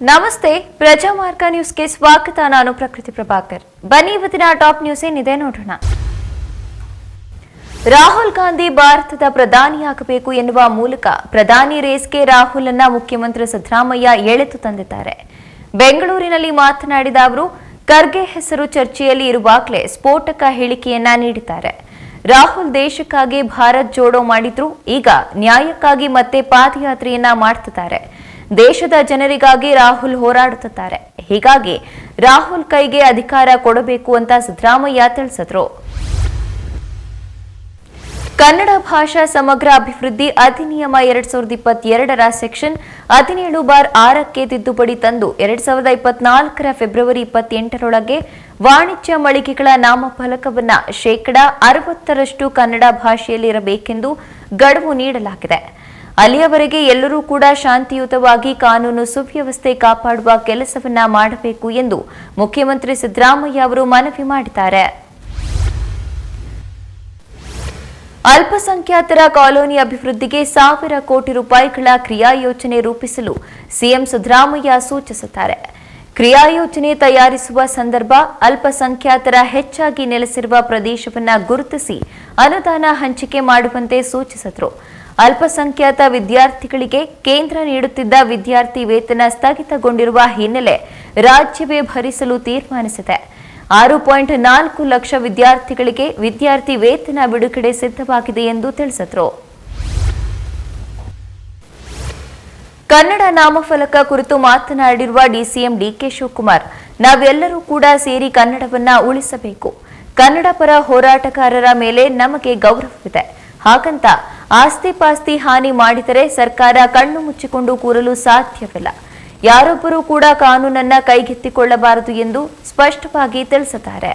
ನಮಸ್ತೆ, ಪ್ರಜಾಮಾರ್ಗ ನ್ಯೂಸ್ಗೆ ಸ್ವಾಗತ. ನಾನು ಪ್ರಕೃತಿ ಪ್ರಭಾಕರ್. ಬನ್ನಿ ಇವತ್ತಿನ ಟಾಪ್ ನ್ಯೂಸ್ ಏನಿದೆ ನೋಡೋಣ. ರಾಹುಲ್ ಗಾಂಧಿ ಭಾರತದ ಪ್ರಧಾನಿಯಾಗಬೇಕು ಎನ್ನುವ ಮೂಲಕ ಪ್ರಧಾನಿ ರೇಸ್ಗೆ ರಾಹುಲ್ ಅನ್ನ ಮುಖ್ಯಮಂತ್ರಿ ಸಿದ್ದರಾಮಯ್ಯ ಎಳೆತು ತಂದಿದ್ದಾರೆ. ಬೆಂಗಳೂರಿನಲ್ಲಿ ಮಾತನಾಡಿದ ಅವರು, ಖರ್ಗೆ ಹೆಸರು ಚರ್ಚೆಯಲ್ಲಿ ಇರುವಾಗಲೇ ಸ್ಫೋಟಕ ಹೇಳಿಕೆಯನ್ನ ನೀಡಿದ್ದಾರೆ. ರಾಹುಲ್ ದೇಶಕ್ಕಾಗಿ ಭಾರತ್ ಜೋಡೋ ಮಾಡಿದ್ರು, ಈಗ ನ್ಯಾಯಕ್ಕಾಗಿ ಮತ್ತೆ ಪಾದಯಾತ್ರೆಯನ್ನ ಮಾಡ್ತಿದ್ದಾರೆ. ದೇಶದ ಜನರಿಗಾಗಿ ರಾಹುಲ್ ಹೋರಾಡುತ್ತಿದ್ದಾರೆ. ಹೀಗಾಗಿ ರಾಹುಲ್ ಕೈಗೆ ಅಧಿಕಾರ ಕೊಡಬೇಕು ಅಂತ ಸಿದ್ದರಾಮಯ್ಯ ತಿಳಿಸಿದ್ರು. ಕನ್ನಡ ಭಾಷಾ ಸಮಗ್ರ ಅಭಿವೃದ್ಧಿ ಅಧಿನಿಯಮ ಎರಡ್ ಸಾವಿರದ ಇಪ್ಪತ್ತೆರಡರ ಸೆಕ್ಷನ್ ಹದಿನೇಳು ಬಾರ್ ಆರಕ್ಕೆ ತಿದ್ದುಪಡಿ ತಂದು ಎರಡ್ ಸಾವಿರದ ಇಪ್ಪತ್ನಾಲ್ಕರ ಫೆಬ್ರವರಿ ಇಪ್ಪತ್ತೆಂಟರೊಳಗೆ ವಾಣಿಜ್ಯ ಮಳಿಗೆಗಳ ನಾಮಫಲಕವನ್ನ ಶೇಕಡಾ ಅರವತ್ತರಷ್ಟು ಕನ್ನಡ ಭಾಷೆಯಲ್ಲಿರಬೇಕೆಂದು ಗಡುವು ನೀಡಲಾಗಿದೆ. ಅಲ್ಲಿಯವರೆಗೆ ಎಲ್ಲರೂ ಕೂಡ ಶಾಂತಿಯುತವಾಗಿ ಕಾನೂನು ಸುವ್ಯವಸ್ಥೆ ಕಾಪಾಡುವ ಕೆಲಸವನ್ನ ಮಾಡಬೇಕು ಎಂದು ಮುಖ್ಯಮಂತ್ರಿ ಸಿದ್ದರಾಮಯ್ಯ ಅವರು ಮನವಿ ಮಾಡಿದ್ದಾರೆ. ಅಲ್ಪಸಂಖ್ಯಾತರ ಕಾಲೋನಿ ಅಭಿವೃದ್ಧಿಗೆ ಸಾವಿರ ಕೋಟಿ ರೂಪಾಯಿಗಳ ಕ್ರಿಯಾ ಯೋಜನೆ ರೂಪಿಸಲು ಸಿಎಂ ಸಿದ್ದರಾಮಯ್ಯ ಸೂಚಿಸುತ್ತಾರೆ. ಕ್ರಿಯಾ ಯೋಜನೆ ತಯಾರಿಸುವ ಸಂದರ್ಭ ಅಲ್ಪಸಂಖ್ಯಾತರ ಹೆಚ್ಚಾಗಿ ನೆಲೆಸಿರುವ ಪ್ರದೇಶವನ್ನ ಗುರುತಿಸಿ ಅನುದಾನ ಹಂಚಿಕೆ ಮಾಡುವಂತೆ ಸೂಚಿಸಿದರು. ಅಲ್ಪಸಂಖ್ಯಾತ ವಿದ್ಯಾರ್ಥಿಗಳಿಗೆ ಕೇಂದ್ರ ನೀಡುತ್ತಿದ್ದ ವಿದ್ಯಾರ್ಥಿ ವೇತನ ಸ್ಥಗಿತಗೊಂಡಿರುವ ಹಿನ್ನೆಲೆ ರಾಜ್ಯವೇ ಭರಿಸಲು ತೀರ್ಮಾನಿಸಿದೆ. ಆರು ಪಾಯಿಂಟ್ ನಾಲ್ಕು ಲಕ್ಷ ವಿದ್ಯಾರ್ಥಿಗಳಿಗೆ ವಿದ್ಯಾರ್ಥಿ ವೇತನ ಬಿಡುಗಡೆ ಸಿದ್ಧವಾಗಿದೆ ಎಂದು ತಿಳಿಸಿದರು. ಕನ್ನಡ ನಾಮಫಲಕ ಕುರಿತು ಮಾತನಾಡಿರುವ ಡಿಸಿಎಂ ಡಿಕೆ ಶಿವಕುಮಾರ್, ನಾವೆಲ್ಲರೂ ಕೂಡ ಸೇರಿ ಕನ್ನಡವನ್ನ ಉಳಿಸಬೇಕು. ಕನ್ನಡ ಪರ ಹೋರಾಟಗಾರರ ಮೇಲೆ ನಮಗೆ ಗೌರವವಿದೆ. ಹಾಗಂತ ಆಸ್ತಿ ಪಾಸ್ತಿ ಹಾನಿ ಮಾಡಿದರೆ ಸರ್ಕಾರ ಕಣ್ಣು ಮುಚ್ಚಿಕೊಂಡು ಕೂರಲು ಸಾಧ್ಯವಿಲ್ಲ. ಯಾರೊಬ್ಬರೂ ಕೂಡ ಕಾನೂನನ್ನ ಕೈಗೆತ್ತಿಕೊಳ್ಳಬಾರದು ಎಂದು ಸ್ಪಷ್ಟವಾಗಿ ತಿಳಿಸಿದ್ದಾರೆ.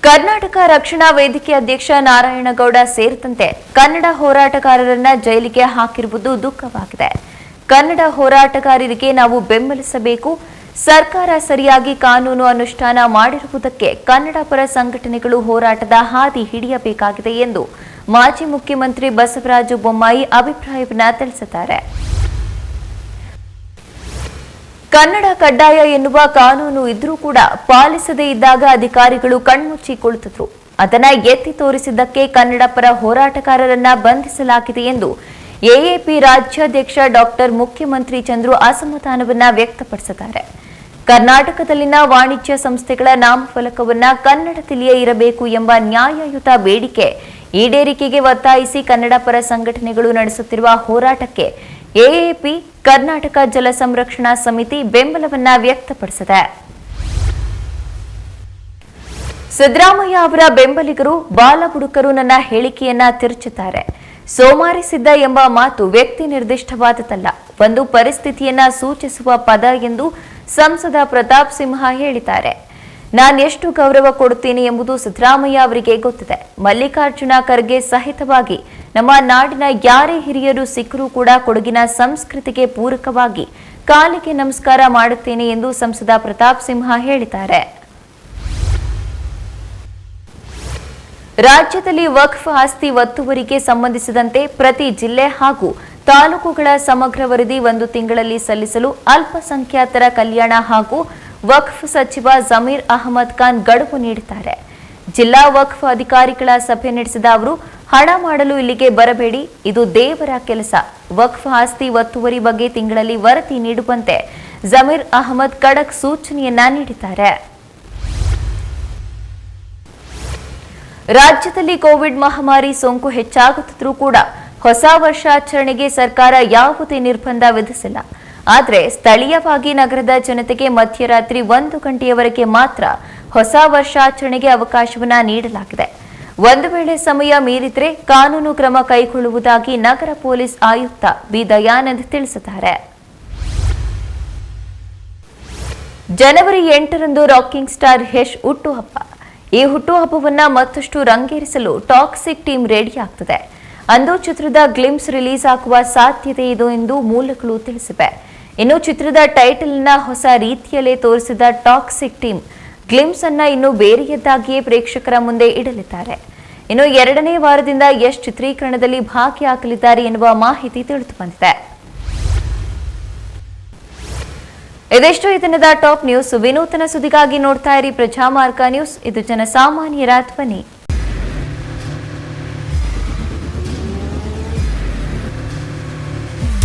ಕರ್ನಾಟಕ ರಕ್ಷಣಾ ವೇದಿಕೆ ಅಧ್ಯಕ್ಷ ನಾರಾಯಣಗೌಡ ಸೇರಿದಂತೆ ಕನ್ನಡ ಹೋರಾಟಗಾರರನ್ನ ಜೈಲಿಗೆ ಹಾಕಿರುವುದು ದುಃಖವಾಗಿದೆ. ಕನ್ನಡ ಹೋರಾಟಗಾರರಿಗೆ ನಾವು ಬೆಂಬಲಿಸಬೇಕು ಸರ್ಕಾರ ಸರಿಯಾಗಿ ಕಾನೂನು ಅನುಷ್ಠಾನ ಮಾಡಿರುವುದಕ್ಕೆ ಕನ್ನಡ ಪರ ಸಂಘಟನೆಗಳು ಹೋರಾಟದ ಹಾದಿ ಹಿಡಿಯಬೇಕಾಗಿದೆ ಎಂದು ಮಾಜಿ ಮುಖ್ಯಮಂತ್ರಿ ಬಸವರಾಜ ಬೊಮ್ಮಾಯಿ ಅಭಿಪ್ರಾಯವನ್ನ ತಿಳಿಸಿದ್ದಾರೆ. ಕನ್ನಡ ಕಡ್ಡಾಯ ಎನ್ನುವ ಕಾನೂನು ಇದ್ರೂ ಕೂಡ ಪಾಲಿಸದೇ ಇದ್ದಾಗ ಅಧಿಕಾರಿಗಳು ಕಣ್ಮುಚ್ಚಿ ಕುಳಿತಿದ್ರು ಅದನ್ನ ಎತ್ತಿ ತೋರಿಸಿದ್ದಕ್ಕೆ ಕನ್ನಡ ಪರ ಹೋರಾಟಗಾರರನ್ನ ಬಂಧಿಸಲಾಗಿದೆ ಎಂದು ಎಎಪಿ ರಾಜ್ಯಾಧ್ಯಕ್ಷ ಡಾಕ್ಟರ್ ಮುಖ್ಯಮಂತ್ರಿ ಚಂದ್ರು ಅಸಮಾಧಾನವನ್ನ ವ್ಯಕ್ತಪಡಿಸಿದ್ದಾರೆ. ಕರ್ನಾಟಕದಲ್ಲಿನ ವಾಣಿಜ್ಯ ಸಂಸ್ಥೆಗಳ ನಾಮಫಲಕವನ್ನ ಕನ್ನಡದಲ್ಲಿಯೇ ಇರಬೇಕು ಎಂಬ ನ್ಯಾಯಯುತ ಬೇಡಿಕೆ ಈಡೇರಿಕೆಗೆ ಒತ್ತಾಯಿಸಿ ಕನ್ನಡ ಪರ ಸಂಘಟನೆಗಳು ನಡೆಸುತ್ತಿರುವ ಹೋರಾಟಕ್ಕೆ ಎಎಪಿ, ಕರ್ನಾಟಕ ಜಲ ಸಂರಕ್ಷಣಾ ಸಮಿತಿ ಬೆಂಬಲವನ್ನ ವ್ಯಕ್ತಪಡಿಸಿದೆ. ಸಿದ್ದರಾಮಯ್ಯ ಅವರ ಬೆಂಬಲಿಗರು ಬಾಲಬುಡುಕರು ನನ್ನ ಹೇಳಿಕೆಯನ್ನ ತಿರುಚುತ್ತಾರೆ. ಸೋಮಾರಿಸಿದ್ದ ಎಂಬ ಮಾತು ವ್ಯಕ್ತಿ ನಿರ್ದಿಷ್ಟವಾದದಲ್ಲ ಒಂದು ಪರಿಸ್ಥಿತಿಯನ್ನ ಸೂಚಿಸುವ ಪದ ಎಂದು ಸಂಸದ ಪ್ರತಾಪ್ ಸಿಂಹ ಹೇಳಿದ್ದಾರೆ. ನಾನು ಎಷ್ಟು ಗೌರವ ಕೊಡುತ್ತೇನೆ ಎಂಬುದು ಸಿದ್ದರಾಮಯ್ಯ ಅವರಿಗೆ ಗೊತ್ತಿದೆ. ಮಲ್ಲಿಕಾರ್ಜುನ ಖರ್ಗೆ ಸಹಿತವಾಗಿ ನಮ್ಮ ನಾಡಿನ ಯಾರೇ ಹಿರಿಯರು ಸಿಕ್ಕರೂ ಕೂಡ ಕೊಡಗಿನ ಸಂಸ್ಕೃತಿಗೆ ಪೂರಕವಾಗಿ ಕಾಲಿಗೆ ನಮಸ್ಕಾರ ಮಾಡುತ್ತೇನೆ ಎಂದು ಸಂಸದ ಪ್ರತಾಪ್ ಸಿಂಹ ಹೇಳಿದ್ದಾರೆ. ರಾಜ್ಯದಲ್ಲಿ ವಕ್ಫ್ ಆಸ್ತಿ ಒತ್ತುವರಿಗೆ ಸಂಬಂಧಿಸಿದಂತೆ ಪ್ರತಿ ಜಿಲ್ಲೆ ಹಾಗೂ ತಾಲೂಕುಗಳ ಸಮಗ್ರ ವರದಿ ಒಂದು ತಿಂಗಳಲ್ಲಿ ಸಲ್ಲಿಸಲು ಅಲ್ಪಸಂಖ್ಯಾತರ ಕಲ್ಯಾಣ ಹಾಗೂ ವಕ್ಫ್ ಸಚಿವ ಜಮೀರ್ ಅಹಮದ್ ಖಾನ್ ಗಡುವು ನೀಡಿದ್ದಾರೆ. ಜಿಲ್ಲಾ ವಕ್ಫ್ ಅಧಿಕಾರಿಗಳ ಸಭೆ ನಡೆಸಿದ ಅವರು, ಹಣ ಮಾಡಲು ಇಲ್ಲಿಗೆ ಬರಬೇಡಿ, ಇದು ದೇವರ ಕೆಲಸ. ವಕ್ಫ್ ಆಸ್ತಿ ಒತ್ತುವರಿ ಬಗ್ಗೆ ತಿಂಗಳಲ್ಲಿ ವರದಿ ನೀಡುವಂತೆ ಜಮೀರ್ ಅಹಮದ್ ಖಡಕ್ ಸೂಚನೆಯನ್ನ ನೀಡಿದ್ದಾರೆ. ರಾಜ್ಯದಲ್ಲಿ ಕೋವಿಡ್ ಮಹಾಮಾರಿ ಸೋಂಕು ಹೆಚ್ಚಾಗುತ್ತಿದ್ರೂ ಕೂಡ ಹೊಸ ವರ್ಷಾಚರಣೆಗೆ ಸರ್ಕಾರ ಯಾವುದೇ ನಿರ್ಬಂಧ ವಿಧಿಸಿಲ್ಲ. ಆದರೆ ಸ್ಥಳೀಯವಾಗಿ ನಗರದ ಜನತೆಗೆ ಮಧ್ಯರಾತ್ರಿ ಒಂದು ಗಂಟೆಯವರೆಗೆ ಮಾತ್ರ ಹೊಸ ವರ್ಷಾಚರಣೆಗೆ ಅವಕಾಶವನ್ನ ನೀಡಲಾಗಿದೆ. ಒಂದು ವೇಳೆ ಸಮಯ ಮೀರಿದ್ರೆ ಕಾನೂನು ಕ್ರಮ ಕೈಗೊಳ್ಳುವುದಾಗಿ ನಗರ ಪೊಲೀಸ್ ಆಯುಕ್ತ ಬಿ. ದಯಾನಂದ್ ತಿಳಿಸಿದ್ದಾರೆ. ಜನವರಿ ಎಂಟರಂದು ರಾಕಿಂಗ್ ಸ್ಟಾರ್ ಯಶ್ ಹುಟ್ಟುಹಬ್ಬ. ಈ ಹುಟ್ಟುಹಬ್ಬವನ್ನ ಮತ್ತಷ್ಟು ರಂಗೇರಿಸಲು ಟಾಕ್ಸಿಕ್ ಟೀಮ್ ರೆಡಿ ಆಗ್ತದೆ. ಅಂದು ಚಿತ್ರದ ಗ್ಲಿಮ್ಸ್ ರಿಲೀಸ್ ಆಗುವ ಸಾಧ್ಯತೆ ಇದು ಎಂದು ಮೂಲಗಳು ತಿಳಿಸಿವೆ. ಇನ್ನು ಚಿತ್ರದ ಟೈಟಲ್ನ ಹೊಸ ರೀತಿಯಲ್ಲೇ ತೋರಿಸಿದ ಟಾಕ್ಸಿಕ್ ಟೀಮ್ ಗ್ಲಿಮ್ಸ್ ಅನ್ನ ಇನ್ನು ಬೇರೆಯದ್ದಾಗಿಯೇ ಪ್ರೇಕ್ಷಕರ ಮುಂದೆ ಇಡಲಿದ್ದಾರೆ. ಇನ್ನು ಎರಡನೇ ವಾರದಿಂದ ಯಶ್ ಚಿತ್ರೀಕರಣದಲ್ಲಿ ಭಾಗಿಯಾಗಲಿದ್ದಾರೆ ಎನ್ನುವ ಮಾಹಿತಿ ತಿಳಿದು ಬಂದಿದೆ. ಇದೆಷ್ಟು ಈ ದಿನದ ಟಾಪ್ ನ್ಯೂಸ್. ವಿನೂತನ ಸುದ್ದಿಗಾಗಿ ನೋಡ್ತಾ ಇರಿ ಪ್ರಜಾಮಾರ್ಗ ನ್ಯೂಸ್. ಇದು ಜನಸಾಮಾನ್ಯರ ಧ್ವನಿ.